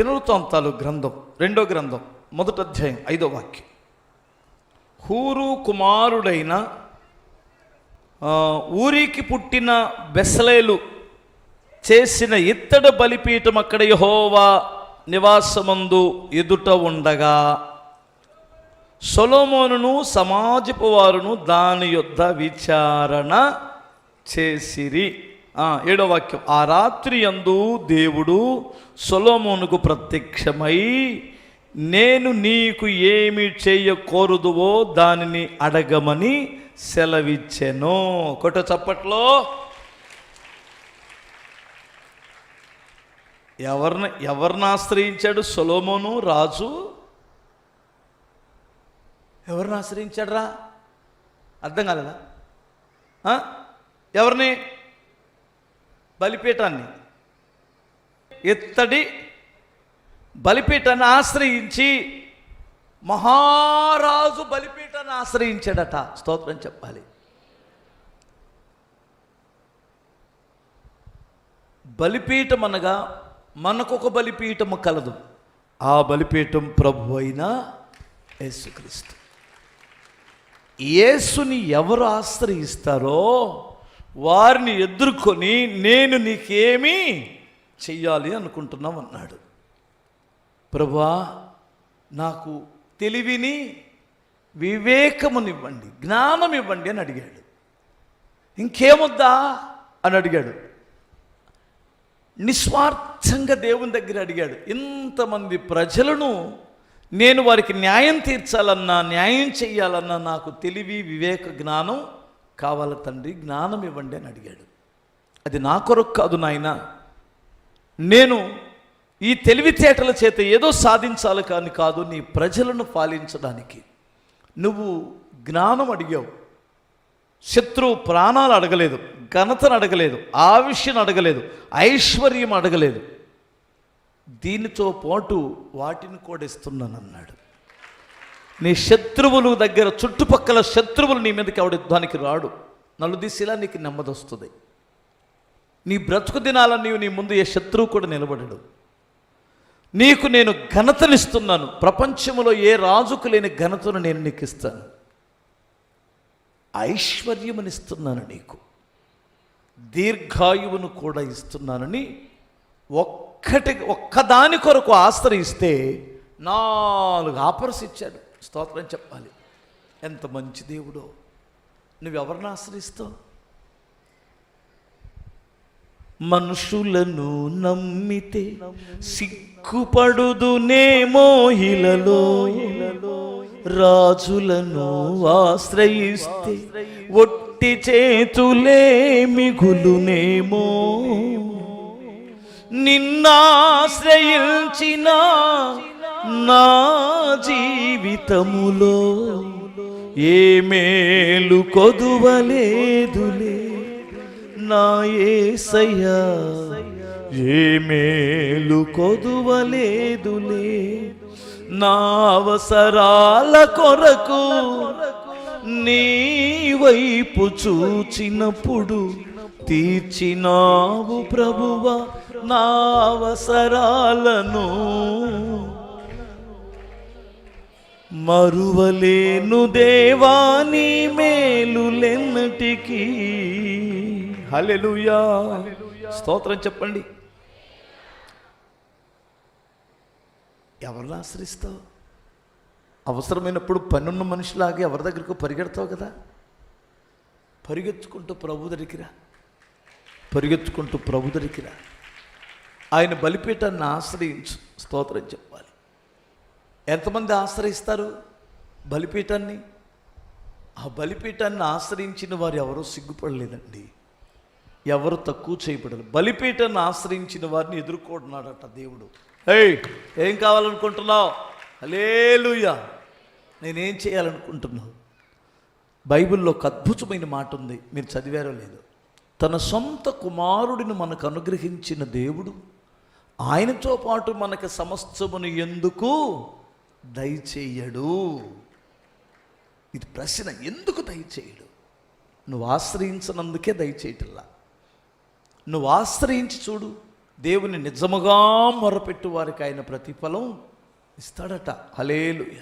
దినవృత్తాంతాలు గ్రంథం రెండో గ్రంథం మొదటి అధ్యాయం ఐదో వాక్యం. హూరు కుమారుడైన ఊరికి పుట్టిన బెసలేలు చేసిన ఇత్తడి బలిపీఠం అక్కడ యహోవా నివాసమందు ఎదుట ఉండగా సొలోమోనును సమాజపు వారును దాని యొద్ద విచారణ చేసిరి. ఏడో వాక్యం. ఆ రాత్రి యందు దేవుడు సొలోమోనుకు ప్రత్యక్షమై నేను నీకు ఏమి చేయకూరదువో దానిని అడగమని సెలవిచ్చెను. కొట్ట చప్పట్లో. ఎవరిని ఎవరిని ఆశ్రయించాడు సొలోమోను రాజు? ఎవరిని ఆశ్రయించాడు రా అర్థం కాలేదా? ఎవరిని? బలిపీఠాన్ని. ఇత్తడి బలిపీఠాన్ని ఆశ్రయించి మహారాజు బలిపీఠాన్ని ఆశ్రయించాడట. స్తోత్రం చెప్పాలి. బలిపీఠం అనగా మనకొక బలిపీఠము కలదు. ఆ బలిపీఠం ప్రభు అయిన యేసుక్రీస్తు. యేసుని ఎవరు ఆశ్రయిస్తారో వారిని ఎదుర్కొని నేను నీకేమి చెయ్యాలి అనుకుంటున్నాం అన్నాడు. ప్రభా నాకు తెలివిని వివేకమునివ్వండి జ్ఞానం ఇవ్వండి అని అడిగాడు. ఇంకేముద్దా అని అడిగాడు. నిస్వార్థంగా దేవుని దగ్గర అడిగాడు. ఇంతమంది ప్రజలను నేను వారికి న్యాయం తీర్చాలన్నా న్యాయం చెయ్యాలన్నా నాకు తెలివి వివేక జ్ఞానం కావాల తండ్రి జ్ఞానం ఇవ్వండి అని అడిగాడు. అది నా కొరకు కాదు నాయన. నేను ఈ తెలివితేటల చేత ఏదో సాధించాలి కానీ కాదు నీ ప్రజలను పాలించడానికి నువ్వు జ్ఞానం అడిగావు. శత్రువు ప్రాణాలు అడగలేదు ఘనతను అడగలేదు ఆవిష్యను అడగలేదు ఐశ్వర్యం అడగలేదు. దీనితో పాటు వాటిని కూడా ఇస్తున్నాను అన్నాడు నీ శత్రువులు దగ్గర చుట్టుపక్కల శత్రువులు నీ మీదకి ఆవిడ యుద్ధానికి రాడు. నలుదిశలా నీకు నెమ్మది వస్తుంది నీ బ్రతుకు దినాల నీవు నీ ముందు ఏ శత్రువు కూడా నిలబడడు. నీకు నేను ఘనతనిస్తున్నాను. ప్రపంచంలో ఏ రాజుకు లేని ఘనతను నేను నీకు ఇస్తాను. ఐశ్వర్యమునిస్తున్నాను నీకు. దీర్ఘాయువును కూడా ఇస్తున్నానని ఒక్కటి ఒక్కదాని కొరకు ఆశ్రయిస్తే నాలుగు ఆఫర్స్ ఇచ్చాడు. స్తోత్రం చెప్పాలి. ఎంత మంచి దేవుడో. నువ్వెవరిని ఆశ్రయిస్తావు? మనుషులను నమ్మితే సిగ్గుపడుదునేమో ఇలలో రాజులను ఆశ్రయిస్తే ఒట్టి చేతులే మిగులునేమో. నిన్నాశ్రయించినా నా జీవితములో ఏ మేలు కొదువలేదులే. నా ఏసయ్యా ఏ మేలు కొదువలేదులే. నా అవసరాల కొరకు నీ వైపు చూచినప్పుడు తీర్చినావు ప్రభువా నా అవసరాలను. మరువలేను దేవాని మేలులెన్నటికి హలెలుయా స్తోత్రం చెప్పండి. ఎవరిని ఆశ్రయిస్తావు? అవసరమైనప్పుడు పనున్న మనిషిలాగే ఎవరి దగ్గరకు పరిగెడతావు కదా? పరిగెత్తుకుంటూ ప్రభు దగ్గర పరిగెత్తుకుంటూ ప్రభు దగ్గర ఆయన బలిపీఠాన్ని ఆశ్రయించు. స్తోత్రం చెప్పాలి. ఎంతమంది ఆశ్రయిస్తారు బలిపీఠాన్ని? ఆ బలిపీఠాన్ని ఆశ్రయించిన వారు ఎవరూ సిగ్గుపడలేదండి. ఎవరు తక్కువ చేయబడరు. బలిపీఠాన్ని ఆశ్రయించిన వారిని ఎదుర్కొంటున్నాడట దేవుడు. ఏయ్! ఏం కావాలనుకుంటున్నావు? అలేలుయ్యా నేనేం చేయాలనుకుంటున్నావు? బైబిల్లో ఒక అద్భుతమైన మాట ఉంది. మీరు చదివారో లేదు. తన సొంత కుమారుడిని మనకు అనుగ్రహించిన దేవుడు ఆయనతో పాటు మనకు సమస్తమును ఎందుకు దయచేయడు. ఇది ప్రశ్న. ఎందుకు దయచేయడు? నువ్వు ఆశ్రయించినందుకే దయచేయటల్లా నువ్వు ఆశ్రయించి చూడు. దేవుని నిజముగా మొరపెట్టు వారికి ఆయన ప్రతిఫలం ఇస్తాడట. హలేలుయ